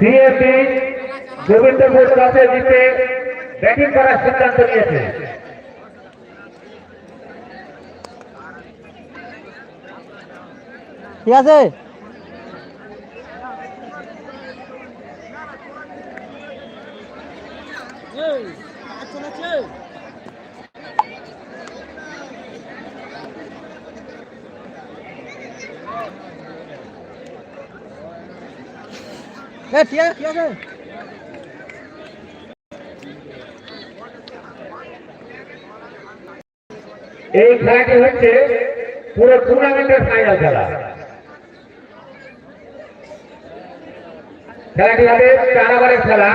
CAP Ghosh কাছে জিতে batting করার সিদ্ধান্ত নিয়েছে। ঠিক আছে এ, ঠিক আছে ঠিক আছে। এই খেলাটি হচ্ছে পুরো টুর্নামেন্টের ফাইনাল খেলা। খেলাটি হবে চার খেলা,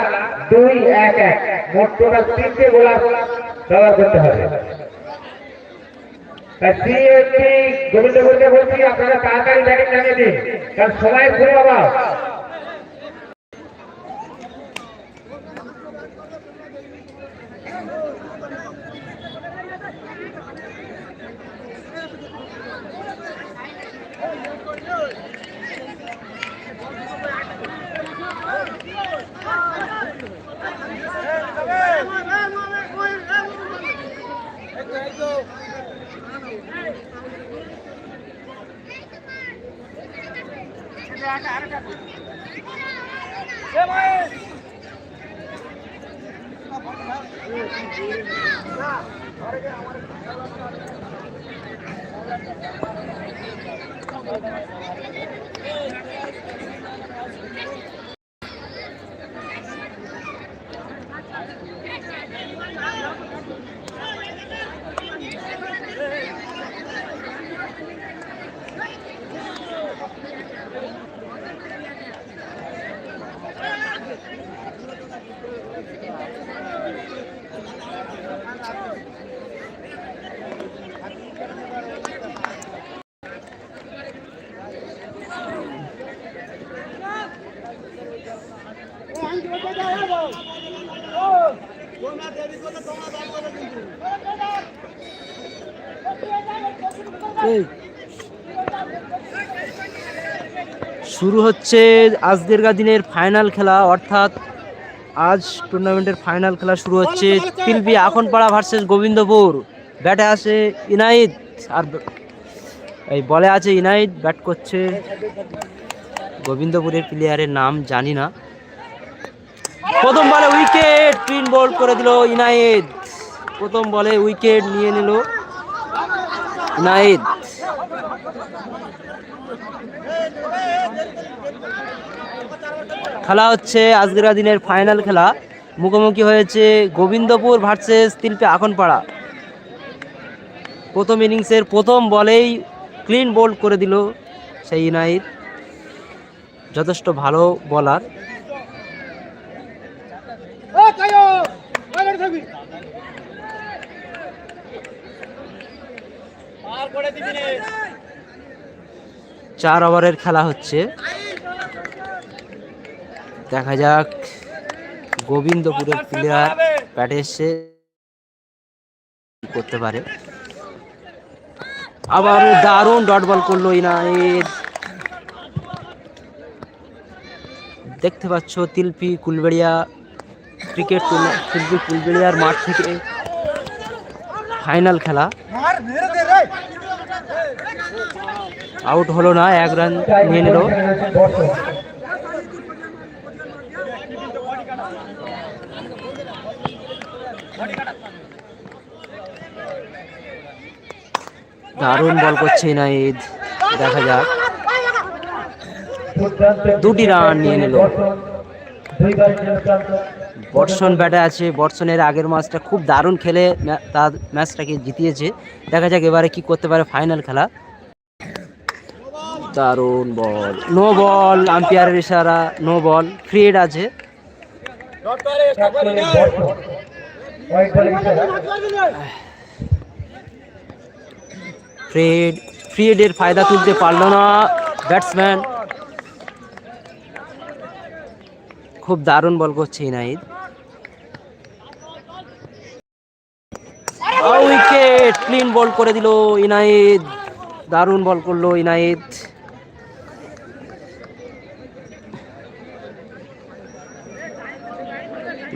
দুই, এক এক। মোট টোটাল তিনটে গোলা ব্যবহার করতে হবে। সিএফটি বলছি, আপনারা তাড়াতাড়ি ব্যাটিং নামিয়ে দিন, কারণ সময় খুব অভাব। এই। শুরু হচ্ছে আজকের দিনের ফাইনাল খেলা, অর্থাৎ আজ টুর্নামেন্টের ফাইনাল খেলা শুরু হচ্ছে তিলবি আখনপাড়া ভার্সেস গোবিন্দপুর। ব্যাটে আছে ইনাইদ আর এই বলে আছে ইনাইদ ব্যাট করছে গোবিন্দপুরের প্লেয়ারের নাম জানি না। প্রথম বলে উইকেট ক্লিন বল করে দিল ইনাইদ প্রথম বলে উইকেট নিয়ে নিল ইনাইদ খেলা হচ্ছে, আজকের দিনের ফাইনাল খেলা। মুখোমুখি হয়েছে গোবিন্দপুর ভার্সেস তিলপে আখনপাড়া। প্রথম ইনিংসের প্রথম বলেই ক্লিন বোল্ড করে দিল সেই ইনাইদ যথেষ্ট ভালো বলার চার ওভারের খেলা হচ্ছে। দেখা যাক। গোবিন্দপুরের প্লেয়ার ব্যাটে এসে করতে পারে। আবার দারুণ ডট বল করল ইনায়েদ দেখতে পাচ্ছ তিলপি কুলবেড়িয়া ক্রিকেট তিলপি কুলবেড়িয়ার মাঠ থেকে ফাইনাল খেলা। আউট হলো না, এক রান নিয়ে নিল। দারুণ বল করছে ইনাইদ দেখা যাক। দুটি রান নিয়ে নিল। বর্ষণ ব্যাটে আছে। বর্ষণের আগের ম্যাচটা খুব দারুণ খেলে তার ম্যাচটাকে জিতিয়েছে। দেখা যাক এবারে কি করতে পারে ফাইনাল খেলা। দারুণ বল। নো বল আম্পায়ারের ইশারা নো বল। ফ্রি হিট আছে ফ্রি হিট ফ্রি ফায়দা তুলতে পারল না ব্যাটসম্যান। খুব দারুণ বল করছে ইনাইদ উইকেট, ক্লিন বল করে দিল ইনাইদ দারুণ বল করল ইনাইদ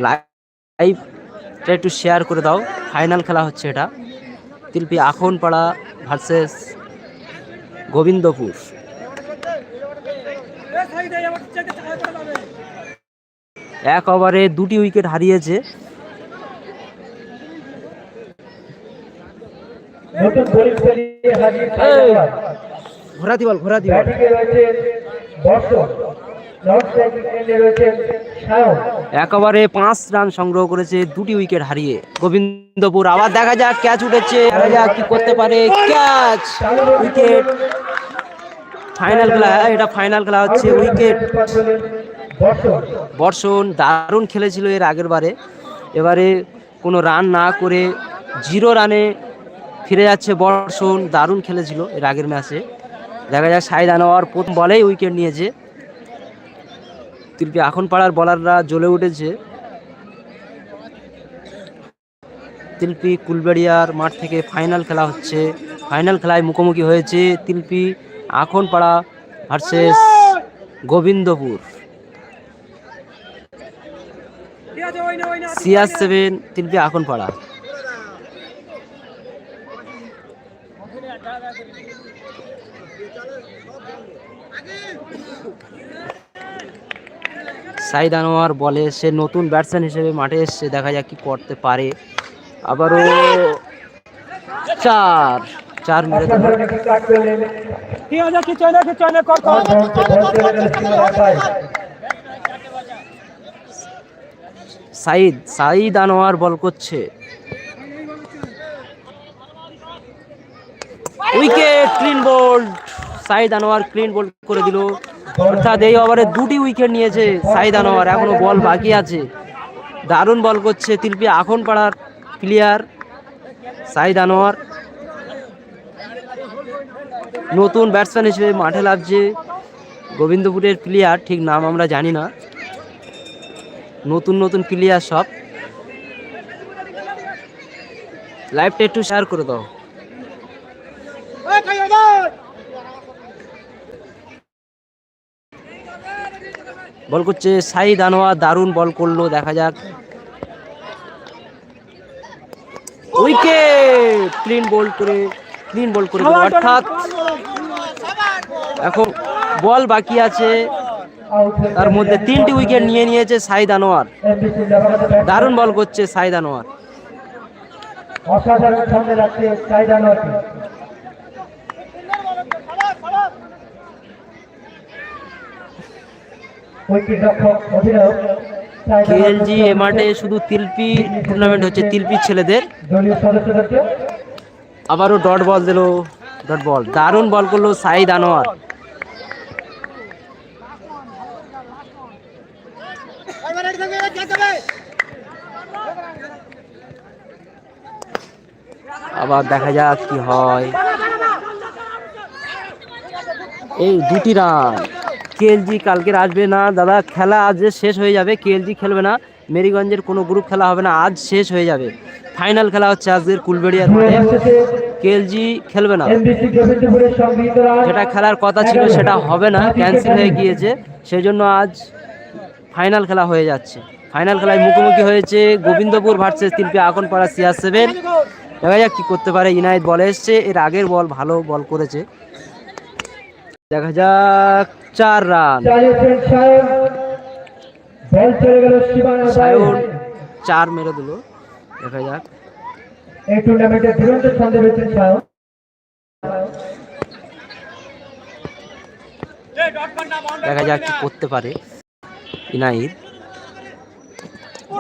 লাইভটা একটু শেয়ার করে দাও, ফাইনাল খেলা হচ্ছে এটা। তিলপি আখনপাড়া ভার্সেস গোবিন্দপুর। এক ওভারে দুটি উইকেট হারিয়েছে। ঘোরাতি বল ঘোরাতি বল। ব্যাটিংয়ে রয়েছে বর্ষণ নন স্ট্রাইকিং এন্ডে রয়েছে সায়ন এক ওভারে পাঁচ রান সংগ্রহ করেছে, দুটি উইকেট হারিয়ে। গোবিন্দপুর আবার দেখা যাক ক্যাচ উঠেছে যাক কি করতে পারে। ক্যাচ উইকেট ফাইনাল খেলা এটা ফাইনাল খেলা হচ্ছে উইকেট বর্ষণ দারুণ খেলেছিল এর আগের বারে। এবারে কোনো রান না করে জিরো রানে ফিরে যাচ্ছে বর্ষণ, দারুণ খেলেছিল এর আগের ম্যাচে দেখা যাক সাইদ আনোয়ার প্রথম বলেই উইকেট নিয়েছে। তিলপি এখন পাড়ার বলাররা জ্বলে উঠেছে। তিলপি কুলবেড়িয়ার মাঠ থেকে ফাইনাল খেলা হচ্ছে। ফাইনাল খেলায় মুখোমুখি হয়েছে Tilpi Akhanpara versus Gobindapur. CR seven Tilpi Akhanpara Saeed Anwar বলে, সে নতুন ব্যাটসম্যান হিসেবে মাঠে এসছে, দেখা যাক কি করতে পারে। আবারও চার চার মেরে। সাইদ সাইদ আনোয়ার বল করছে। Wicket, clean bowled. Saeed Anwar clean bowled করে দিল। অর্থাৎ এই ওভারে দুটি উইকেট নিয়েছে সাইদ আনোয়ার, এখনও বল বাকি আছে। দারুণ বল করছে তিলপি এখন পাড়ার প্লেয়ার সাইদ আনোয়ার। নতুন ব্যাটসম্যান হিসেবে মাঠে লাগছে গোবিন্দপুরের প্লেয়ার ঠিক নাম আমরা জানি না। নতুন নতুন প্লেয়ার সব। লাইভটা একটু শেয়ার করে দাও। বল করছে সাইদ আনোয়ার, দারুণ বল করল, দেখা যাক। উইকেট! ক্লিন বল করে, ক্লিন বল করে অর্থাৎ এখন বল বাকি আছে। তার মধ্যে তিনটি উইকেট নিয়ে নিয়েছে সাইদ আনোয়ার। দারুণ বল করছে সাইদ আনোয়ার। অসাধারণ সামনে রাখছে সাইদ কেএলজি এ মাঠে শুধু তিলপি টুর্নামেন্ট হচ্ছে তিলপি ছেলেদের। আবারও ডট বল দিল ডট বল দারুণ বল করল সাইদ আনোয়ার। আবার দেখা যাক কি হয়। এই দুটি রান কেএলজি কালকের আসবে না। দাদা, খেলা আজ শেষ হয়ে যাবে, কেএলজি খেলবে না। মেরিগঞ্জের কোনো গ্রুপ খেলা হবে না, আজ শেষ হয়ে যাবে। ফাইনাল খেলা হচ্ছে আজকের কুলবেড়িয়ার মাঠে। কেএলজি খেলবে না। যেটা খেলার কথা ছিল সেটা হবে না ক্যান্সেল হয়ে গিয়েছে। সেই জন্য আজ ফাইনাল খেলা হয়ে যাচ্ছে। ফাইনাল খেলায় মুখোমুখি হয়েছে Gobindapur versus Tilpi Akanpara CR seven দেখা যাক কী করতে পারে ইনায়েত বলে এসছে। এর আগের বল ভালো বল করেছে। দেখা যাক। চার রান। সায়ন। চার মেরে দিল। দেখা যাক। এই টুর্নামেন্টে দুরন্ত ছন্দে রয়েছেন সায়ন। দেখা যাক কি করতে পারে ইনাইদ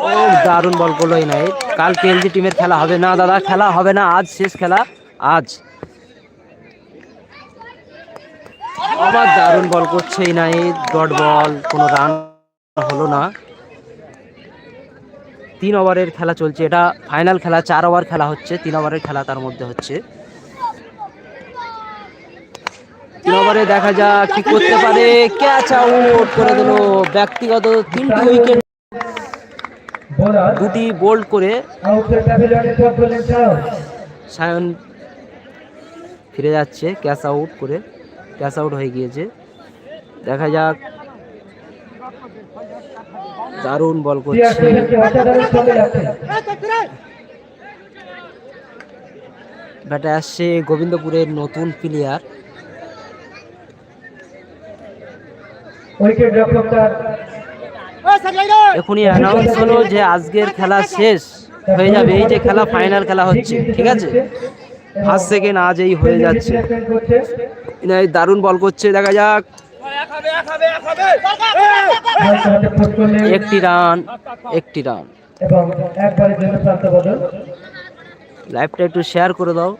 ও দারুণ বল করল ইনাইদ কাল কেএলজি টিমের খেলা হবে না দাদা। খেলা হবে না। আজ শেষ খেলা। আজ। আবার দারুণ বল করছে ইনাইদ ডট বল, কোনো রান হলো না। তিন ওভারের খেলা চলছে। এটা ফাইনাল খেলা, চার ওভার খেলা হচ্ছে। তিন ওভারের খেলা তার মধ্যে হচ্ছে। তিন ওভারে দেখা যাক কি করতে পারে। ক্যাচ আউট করে দিল। ব্যক্তিগত তিনটি উইকেট। দুটি বোল্ড করে সায়ন ফিরে যাচ্ছে ক্যাচ আউট করে। ক্যাচ আউট হয়ে গিয়েছে। দেখা যাক। দারুণ বল করছে। ব্যাটে আসছে গোবিন্দপুরের নতুন প্লেয়ার এখনই অ্যানাউন্স হলো যে আজকের খেলা শেষ হয়ে যাবে। এই যে খেলা ফাইনাল খেলা হচ্ছে ঠিক আছে? ফার্স্ট, সেকেন্ড, আজ এই হয়ে যাচ্ছে। দারুণ বল করছে, দেখা যাক। একটি রান একটি রান। লাইভটা একটু শেয়ার করে দাও।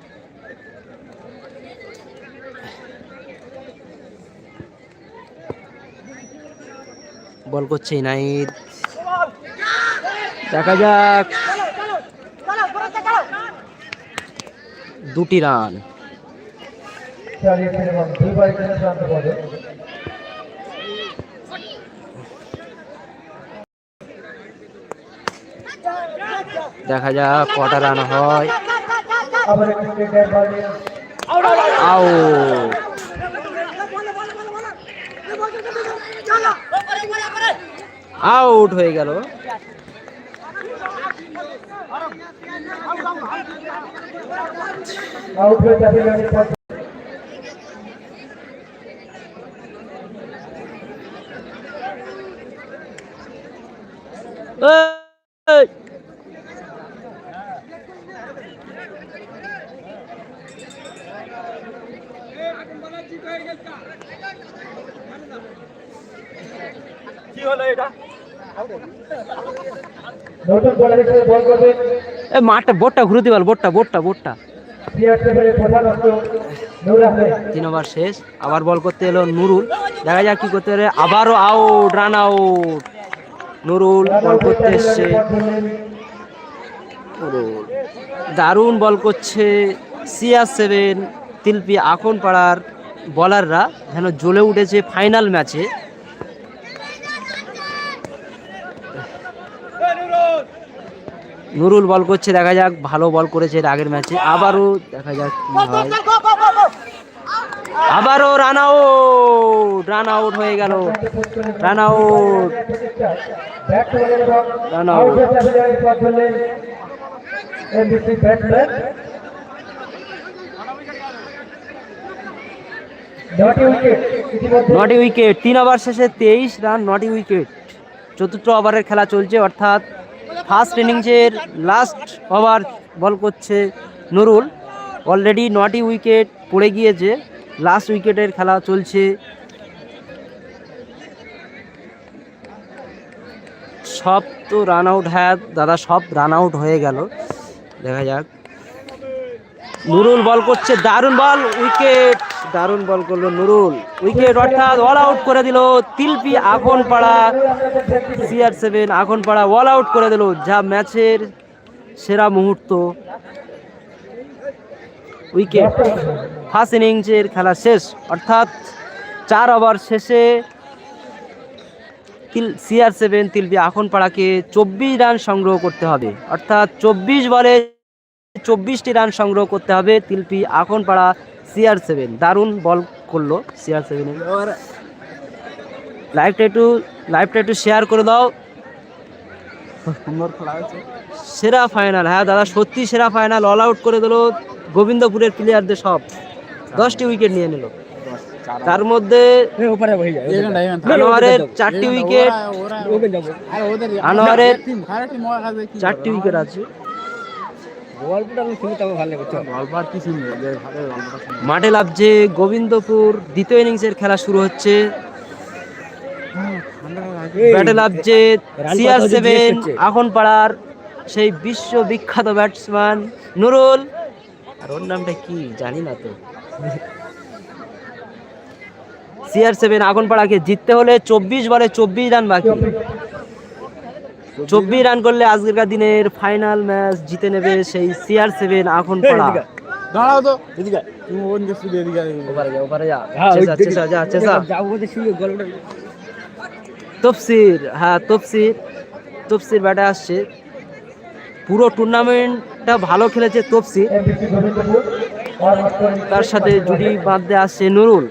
বল করছে ইনাইদ দেখা যাক। দুটি রান। দেখা যাক কটা রান হয়। আউট আউট হয়ে গেল। আউট হয়ে যাবে রানের পর এই! নতুন বলার হিসেবে বল করবেন এ মাঠটা বোটটা ঘুরতে বল বোটটা বোটটা বোটটা। সিআর সেভেনের প্রধান অস্ত্র নূর আহমেদ। তিন ওভার শেষ আবার বল করতে এলো নুরুল। দেখা যাক কি করতে পারে আবারও out run out Nurul ball করতে এসছে। দারুণ বল করছে সিআর সেভেন তিলপি এখন পাড়ার বলাররা যেন জ্বলে উঠেছে ফাইনাল ম্যাচে নুরুল বল করছে দেখা যাক ভালো বল করেছে আগের ম্যাচে। আবারও দেখা যাক আবারও রান আউট রান আউট হয়ে গেল। রান আউট Run আউট নটি উইকেট তিন ওভার শেষে তেইশ রান নটি উইকেট চতুর্থ ওভারের খেলা চলছে অর্থাৎ ফার্স্ট ইনিংসের লাস্ট ওভার বল করছে নুরুল। অলরেডি নটি উইকেট পড়ে গিয়েছে। লাস্ট উইকেটের খেলা চলছে। সব তো রান আউট হ্যাঁ দাদা, সব রান আউট হয়ে গেল। দেখা যাক। নুরুল বল করছে, দারুণ বল, উইকেট। দারুণ বল করল নুরুল। উইকেট অর্থাৎ অল আউট করে দিল তিলপি আগুন পাড়া সিআর সেভেন আগুন পাড়া অল আউট করে দিল যা ম্যাচের সেরা মুহূর্ত। উইকেট ফার্স্ট ইনিংসের খেলা শেষ, অর্থাৎ চার ওভার শেষে তিল সিআর সেভেন তিলবি আখন পাড়াকে চব্বিশ রান সংগ্রহ করতে হবে। অর্থাৎ চব্বিশ বলে চব্বিশটি রান সংগ্রহ করতে হবে তিলপি আখন পাড়া সিআর সেভেন, দারুণ বল করল সিআর সেভেনের লাইভটা একটু লাইভটা একটু শেয়ার করে দাও। সুন্দর খেলা হয়েছে সেরা ফাইনাল হ্যাঁ দাদা, সত্যি সেরা ফাইনাল অল আউট করে দিল গোবিন্দপুরের প্লেয়ারদের সব। দশটি উইকেট নিয়ে নিল। তার মধ্যে আনোয়ারের চারটি উইকেট আনোয়ারের চারটি উইকেট আছে। মাঠে লাভছে গোবিন্দপুর দ্বিতীয় ইনিংসের খেলা শুরু হচ্ছে। ব্যাটে লাভছে সিআর সেভেন এখন পাড়ার সেই বিশ্ব বিখ্যাত ব্যাটসম্যান নুরুল। আর ওর নামটা কি জানি না তো। সিআর সেভেন আগুন পাড়াকে জিততে হলে চব্বিশ বলে চব্বিশ রান বাকি। চব্বিশ রান করলে আজকের দিনের ফাইনাল ম্যাচ জিতে নেবে সেই সিআর সেভেন আগুন পাড়া। দাঁড়াও তো। এদিকে। তুমি ওন দিকে এদিকে ওপারে যা ওপারে যা। চেসা চেসা যা চেসা যাব তো শুধু গল্পটা। তফসির হ্যাঁ তফসির। তফসির ব্যাটে আসছে। পুরো টুর্নামেন্টটা ভালো খেলেছে তফসির। তার সাথে জুটি বাঁধতে আসছে নুরুল।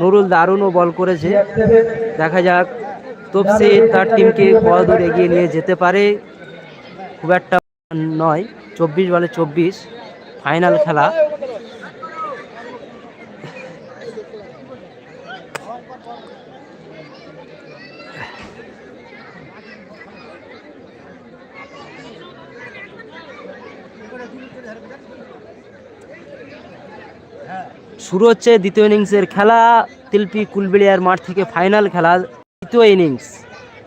নুরুল দারুণও বল করেছে। দেখা যাক। তফসির তার টিমকে কত দূর এগিয়ে নিয়ে যেতে পারে। খুব একটা নয়, চব্বিশ বলে চব্বিশ ফাইনাল খেলা। শুরু হচ্ছে দ্বিতীয় ইনিংসের খেলা। তিলপি কুলবেড়িয়ার মাঠ থেকে ফাইনাল খেলা। দ্বিতীয় ইনিংস।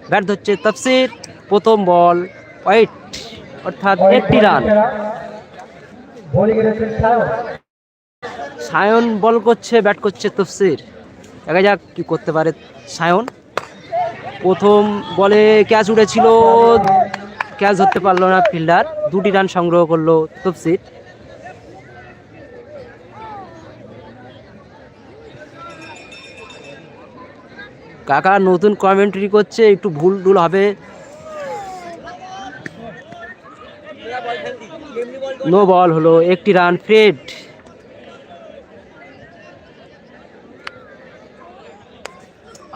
ব্যাট হচ্ছে তফসির প্রথম বল ওয়াইট অর্থাৎ একটি রান। সায়ন। সায়ন বল করছে ব্যাট করছে তফসির। দেখা যাক কি করতে পারে সায়ন। প্রথম বলে ক্যাচ উঠেছিল ক্যাচ ধরতে পারল না ফিল্ডার। দুটি রান সংগ্রহ করল তফসির। কাকা নতুন কমেন্ট্রি করছে একটু ভুল টুল হবে। নো বল হলো একটি রান ফ্রেড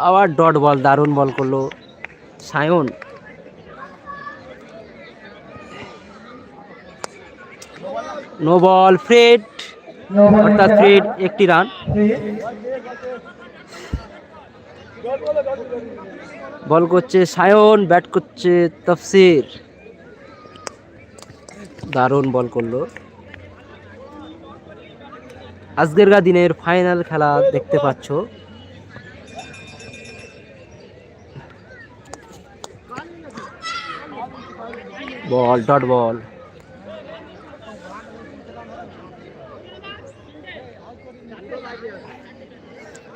আবার ডট বল দারুণ বল করল সায়ন। নো বল ফ্রেড অর্থাৎ ফ্রেড একটি রান বল করছে সায়ন, ব্যাট করছে তফসির। দারুণ বল করল। আজকের দিনের ফাইনাল খেলা দেখতে পাচ্ছ। Ball, dot ball.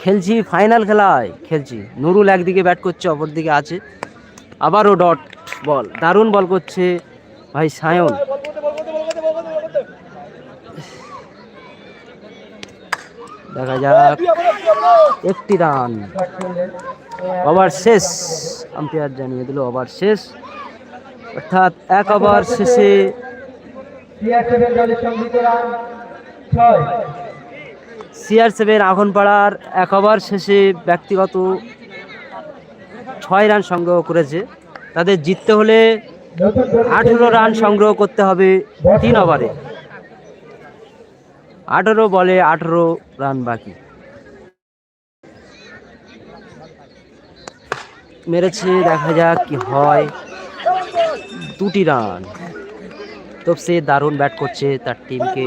খেলছি ফাইনাল খেলায় খেলছি। নুরুল একদিকে ব্যাট করছে অপর দিকে আছে। আবারও ডট বল দারুণ বল করছে ভাই সায়ন। দেখা যাক, একটি রান। ওভার শেষ আম্পায়ার জানিয়ে দিল, ওভার শেষ। অর্থাৎ এক ওভার শেষে সিআর সেভেন আখনপাড়ার এক ওভার শেষে ব্যক্তিগত ছয় রান সংগ্রহ করেছে। তাদের জিততে হলে আঠেরো রান সংগ্রহ করতে হবে তিন ওভারে। আঠেরো বলে আঠেরো রান বাকি। মেরেছে, দেখা যাক কি হয়। দুটি রান। তবসে দারুণ ব্যাট করছে তার টিমকে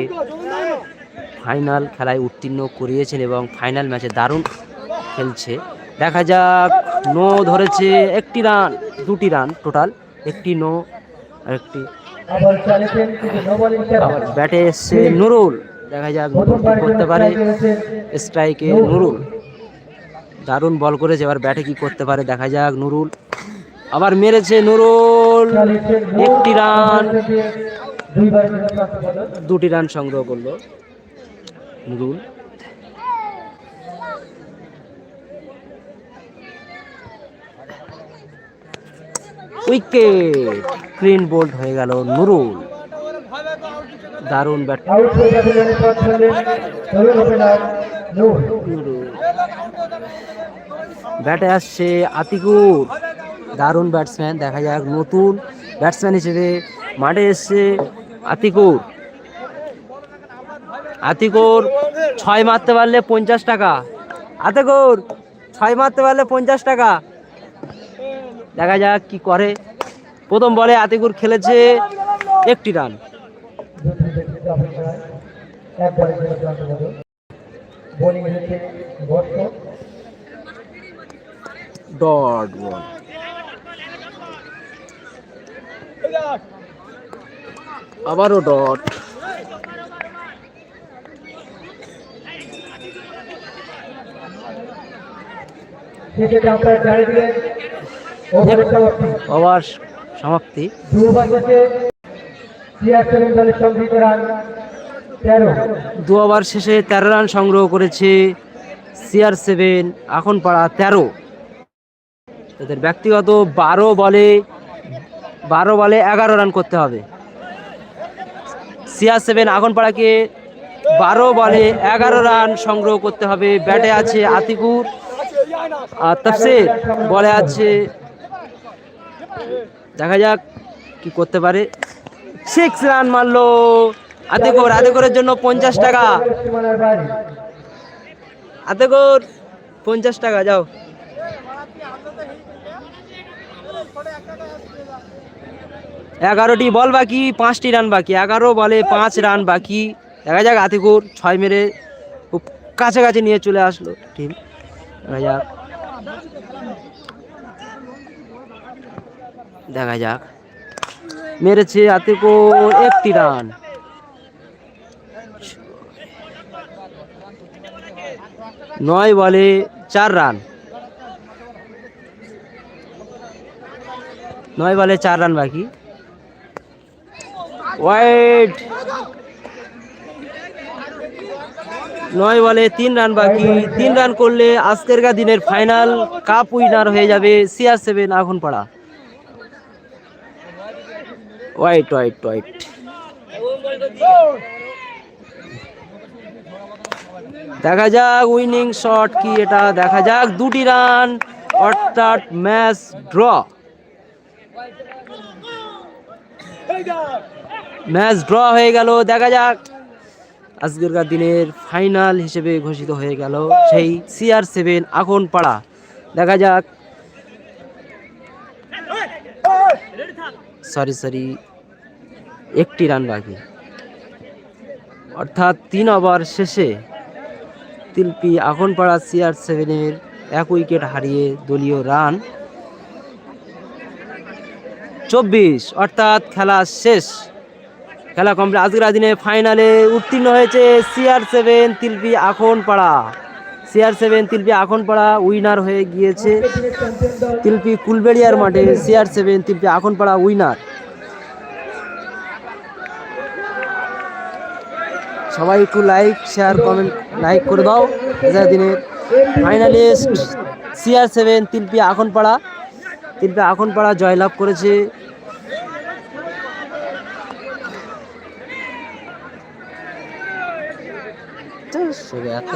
ফাইনাল খেলায় উত্তীর্ণ করিয়েছেন এবং ফাইনাল ম্যাচে দারুণ খেলছে। দেখা যাক, নো ধরেছে একটি রান, দুটি রান টোটাল, একটি নো একটি আবার ব্যাটে এসছে নুরুল। দেখা যাক করতে পারে। স্ট্রাইকে নুরুল। দারুণ বল করেছে, এবার ব্যাটে কি করতে পারে দেখা যাক নুরুল। আবার মেরেছে নুরুল। একটি রান। দুটি রান সংগ্রহ করল। নুরুল উইকেট ক্লিন বোল্ড হয়ে গেল নুরুল দারুণ ব্যাট ব্যাটে আসছে আতিকুর। দারুণ ব্যাটসম্যান দেখা যাক নতুন ব্যাটসম্যান হিসেবে মাঠে এসছে আতিকুর। আতিকুর ছয় মারতে পারলে পঞ্চাশ টাকা। আতিকুর ছয় মারতে পারলে পঞ্চাশ টাকা। দেখা যাক কি করে। প্রথম বলে আতিকুর খেলেছে একটি রান। ডট বল আবারও ডট আম্পায়ার জানিয়ে দিলেন ওভার সমাপ্তি। দু ওভার শেষে তেরো রান সংগ্রহ করেছে সিআর সেভেন এখন পাড়া তেরো। তাদের ব্যক্তিগত বারো বলে বারো বলে এগারো রান করতে হবে। সিআর সেভেন আগনপাড়াকে বারো বলে এগারো রান সংগ্রহ করতে হবে। ব্যাটে আছে আতিকুর। আর তফসির বলে আছে, দেখা যাক কি করতে পারে। সিক্স রান মারলো আতেকর আতেকরের জন্য পঞ্চাশ টাকা। সীমানার পঞ্চাশ টাকা, যাও। এগারোটি বল বাকি, পাঁচটি রান বাকি। এগারো বলে পাঁচ রান বাকি। দেখা যাক আতিকুর ছয় মেরে খুব কাছাকাছি নিয়ে চলে আসলো টিম যাক। দেখা যাক। মেরেছে আতিকুর একটি রান। নয় বলে চার রান। নয় বলে চার রান বাকি। ওয়াইড। নয় বলে তিন রান বাকি। তিন রান করলে আজকের দিনের ফাইনাল কাপ উইনার হয়ে যাবে সিআর সেভেন এখন পাড়া ওয়াইট ওয়াইট ওয়াইট দেখা যাক উইনিং শট কি এটা। দেখা যাক দুটি রান, অর্থাৎ ম্যাচ ড্র ম্যাচ ড্র হয়ে গেল। দেখা যাক আজকেরকার দিনের ফাইনাল হিসেবে ঘোষিত হয়ে গেল সেই সিআর সেভেন এখন পাড়া দেখা যাক। সরি সরি একটি রান বাকি। অর্থাৎ তিন ওভার শেষে তিলপি আগনপাড়া সিআর সেভেনের এক উইকেট হারিয়ে দলীয় রান চব্বিশ, অর্থাৎ খেলা শেষ। খেলা কমপ্লিট আজকের দিনে ফাইনালে উত্তীর্ণ হয়েছে CR seven Tilpi Agonpara CR seven Tilpi Agonpara winner হয়ে গিয়েছে তিলপি কুলবেড়িয়ার মাঠে। CR seven Tilpi Agonpara winner সবাই একটু লাইক শেয়ার কমেন্ট লাইক করে দাও। আজকের দিনের finalist CR seven Tilpi Aganpara Tilpi Aganpara জয়লাভ করেছে। এত